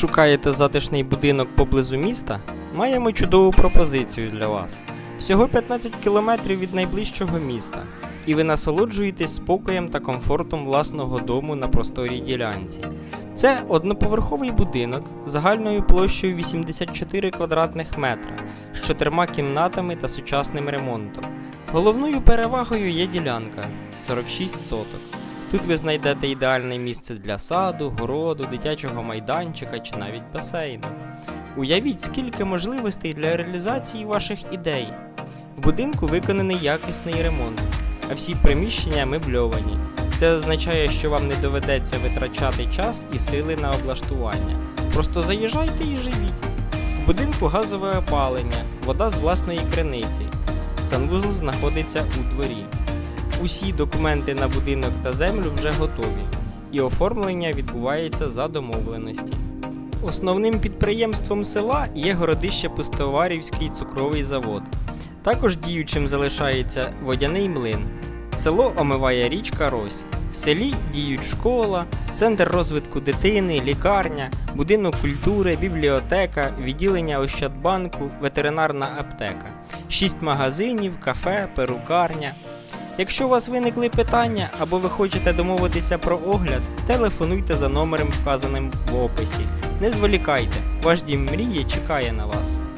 шукаєте затишний будинок поблизу міста, маємо чудову пропозицію для вас. Всього 15 кілометрів від найближчого міста, і ви насолоджуєтесь спокоєм та комфортом власного дому на просторій ділянці. Це одноповерховий будинок загальною площею 84 квадратних метра з чотирма кімнатами та сучасним ремонтом. Головною перевагою є ділянка 46 соток. Тут ви знайдете ідеальне місце для саду, городу, дитячого майданчика чи навіть басейну. Уявіть, скільки можливостей для реалізації ваших ідей. В будинку виконаний якісний ремонт, а всі приміщення мебльовані. Це означає, що вам не доведеться витрачати час і сили на облаштування. Просто заїжджайте і живіть. В будинку газове опалення, вода з власної криниці. Санвузол знаходиться у дворі. Усі документи на будинок та землю вже готові, і оформлення відбувається за домовленості. Основним підприємством села є городище Пустоварівський цукровий завод. Також діючим залишається водяний млин. Село омиває річка Рось. В селі діють школа, центр розвитку дитини, лікарня, будинок культури, бібліотека, відділення Ощадбанку, ветеринарна аптека, шість магазинів, кафе, перукарня. Якщо у вас виникли питання або ви хочете домовитися про огляд, телефонуйте за номером, вказаним в описі. Не зволікайте, ваш дім мрії чекає на вас.